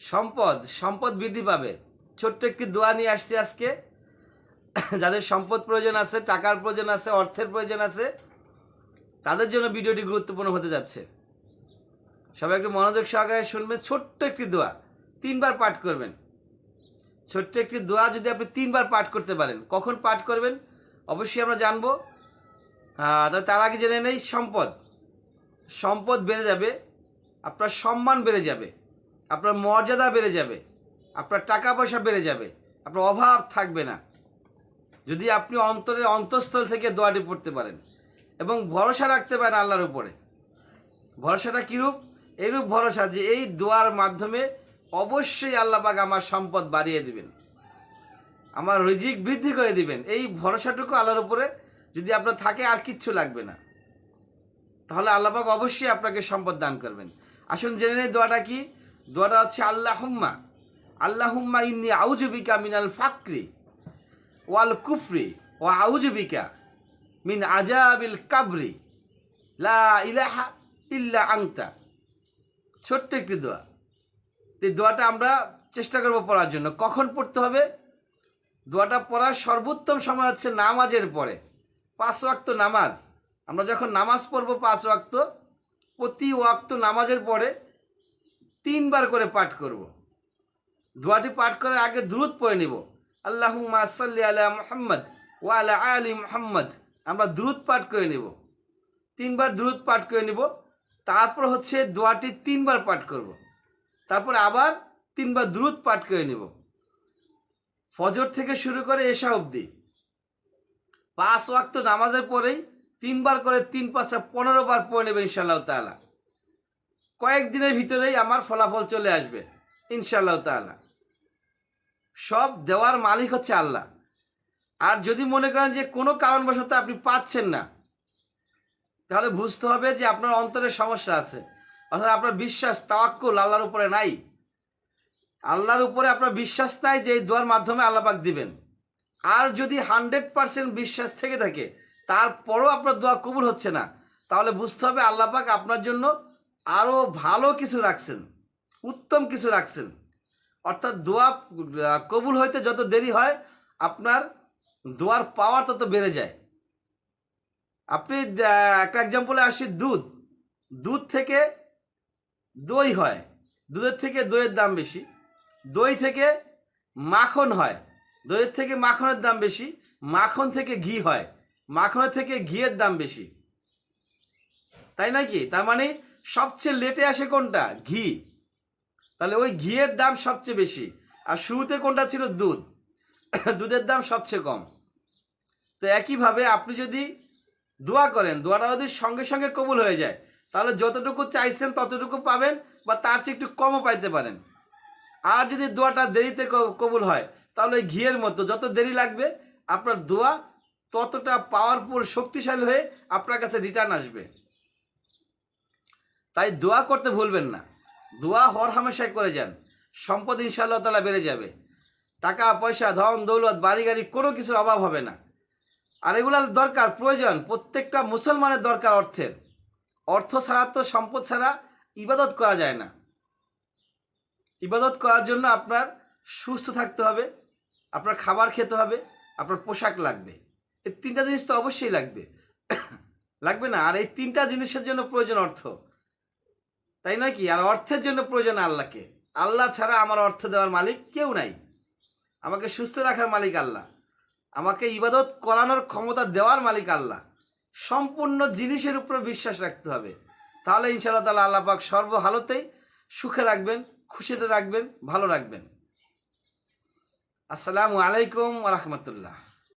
সম্পদ সম্পদ বৃদ্ধি পাবে। ছোট্ট একটি দোয়া নিয়ে আসছি আজকে। যাদের সম্পদ প্রয়োজন আছে, টাকার প্রয়োজন আছে, অর্থের প্রয়োজন আছে, তাদের জন্য ভিডিওটি গুরুত্বপূর্ণ হতে যাচ্ছে। সবাই একটু মনোযোগ সহকারে শুনবেন। ছোট্ট একটি দোয়া, তিনবার পাঠ করবেন। ছোট্ট একটি দোয়া যদি আপনি তিনবার পাঠ করতে পারেন, কখন পাঠ করবেন? অবশ্যই আমরা জানব। তবে তার আগে জেনে নেই, সম্পদ। সম্পদ বেড়ে যাবে, আপনার সম্মান বেড়ে যাবে। আপনার মর্যাদা বেড়ে যাবে, আপনার টাকা পয়সা বেড়ে যাবে, আপনার অভাব থাকবে না। যদি আপনি অন্তরের অন্তঃস্থল থেকে দোয়াটি পড়তে পারেন এবং ভরসা রাখতে পারেন আল্লাহর উপরে। ভরসাটা কীরূপ এইরূপ ভরসা যে এই দোয়ার মাধ্যমে অবশ্যই আল্লাহ পাক আমার সম্পদ বাড়িয়ে দিবেন, আমার রিজিক বৃদ্ধি করে দিবেন। এই ভরসাটুকু আল্লাহর উপরে যদি আপনার থাকে আর কিচ্ছু লাগবে না। তাহলে আল্লাহ পাক অবশ্যই আপনাকে সম্পদ দান করবেন। আসুন জেনে নেই দোয়াটা কি? দোয়াটা হচ্ছে আল্লাহ হুম্মা আল্লাহ হুম্মা ইন্নি আউজবিকা মিনাল ফাকরি ওয়াল কুফরি ও আউজবিকা মিন আজাবিল কাবরি। লা ইলাহা ইল্লা আংতা ছোট্ট একটি দোয়া। এই দোয়াটা আমরা চেষ্টা করব পড়ার জন্য। কখন পড়তে হবে? দোয়াটা পড়ার সর্বোত্তম সময় হচ্ছে নামাজের পরে। পাঁচ ওয়াক্ত নামাজ। আমরা যখন নামাজ পড়ব পাঁচ ওয়াক্ত, প্রতি ওয়াক্ত নামাজের পরে তিনবার করে পাঠ করব। দোয়াটি পাঠ করার আগে দ্রুত পড়ে নিব। আল্লাহ সাল্লি আলা মোহাম্মদ আলা আলী মোহাম্মদ। আমরা দ্রুত পাঠ করে নিব। তিনবার দ্রুত পাঠ করে নিব। তারপর হচ্ছে দোয়াটি তিনবার পাঠ করব। তারপর আবার তিনবার দ্রুত পাঠ করে নিব। ফজর থেকে শুরু করে এশা অবধি। পাঁচ ওয়াক্ত নামাজের পরেই তিনবার করে তিন পাঁচটা পনেরো বার পড়ে নেবে ইনশাল্লাহ তাআলা। কয়েকদিনের ভিতরেই আমার ফলাফল চলে আসবে ইনশাল্লাহ তাআলা। সব দেওয়ার মালিক হচ্ছে আল্লাহ। আর যদি মনে করেন যে কোনো কারণবশত আপনি পাচ্ছেন না, তাহলে বুঝতে হবে যে আপনার অন্তরে সমস্যা আছে, অর্থাৎ আপনার বিশ্বাস, তাওয়াক্কুল আল্লাহর উপরে নাই। আল্লাহর উপরে আপনার বিশ্বাস নাই যে এই দোয়ার মাধ্যমে আল্লাপাক দিবেন। আর যদি হান্ড্রেড পার্সেন্ট বিশ্বাস থেকে থাকে, তারপরও আপনার দোয়া কবুল হচ্ছে না, তাহলে বুঝতে হবে আল্লাপাক আপনার জন্য আরও ভালো কিছু রাখছেন, উত্তম কিছু রাখছেন। অর্থাৎ দোয়া কবুল হইতে যত দেরি হয়, আপনার দোয়ার পাওয়ার তত বেড়ে যায়। আপনি একটা এক্সাম্পলে আসি, দুধ। দুধ থেকে দই হয়। দুধের থেকে দইয়ের দাম বেশি। দই থেকে মাখন হয়। দইয়ের থেকে মাখনের দাম বেশি। মাখন থেকে ঘি হয়। মাখনের থেকে ঘিয়ের দাম বেশি। তাই নাকি তার মানে সবচেয়ে লেটে আসে কোনটা? ঘি। তাহলে ওই ঘিয়ের দাম সবচেয়ে বেশি। আর শুরুতে কোনটা ছিল? দুধ। দুধের দাম সবচেয়ে কম। তো একইভাবে আপনি যদি দোয়া করেন, দোয়াটা যদি সঙ্গে সঙ্গে কবুল হয়ে যায়, তাহলে যতটুকু চাইছেন ততটুকু পাবেন বা তার চেয়ে একটু কমও পাইতে পারেন। আর যদি দোয়াটা দেরিতে কবুল হয়, তাহলে ওই ঘিয়ের মতো যত দেরি লাগবে, আপনার দোয়া ততটা পাওয়ারফুল শক্তিশালী হয়ে আপনার কাছে রিটার্ন আসবে। তাই দোয়া করতে ভুলবেন না। দোয়া হর হামেশাই করে যান। সম্পদ ইনশাআল্লাহ তালা বেড়ে যাবে। টাকা, পয়সা, ধন, দৌলত, বাড়ি গাড়ি কোনো কিছুর অভাব হবে না। আর এগুলার দরকার, প্রয়োজন, প্রত্যেকটা মুসলমানের দরকার অর্থের। অর্থ ছাড়া তো সম্পদ ছাড়া ইবাদত করা যায় না। ইবাদত করার জন্য আপনার সুস্থ থাকতে হবে, আপনার খাবার খেতে হবে, আপনার পোশাক লাগবে। এই তিনটা জিনিস তো অবশ্যই লাগবে। লাগবে না। আর এই তিনটা জিনিসের জন্য প্রয়োজন অর্থ। তাই নয় কি? আর অর্থের জন্য প্রয়োজন আল্লাহকে। আল্লাহ ছাড়া আমার অর্থ দেওয়ার মালিক কেউ নাই। আমাকে সুস্থ রাখার মালিক আল্লাহ। আমাকে ইবাদত করানোর ক্ষমতা দেওয়ার মালিক আল্লাহ। সম্পূর্ণ জিনিসের উপর বিশ্বাস রাখতে হবে। তাহলে ইনশাআল্লাহ তালা আল্লাহ পাক সর্বহালতেই সুখে রাখবেন, খুশিতে রাখবেন, ভালো রাখবেন। আসসালামু আলাইকুম রহমতুল্লাহ।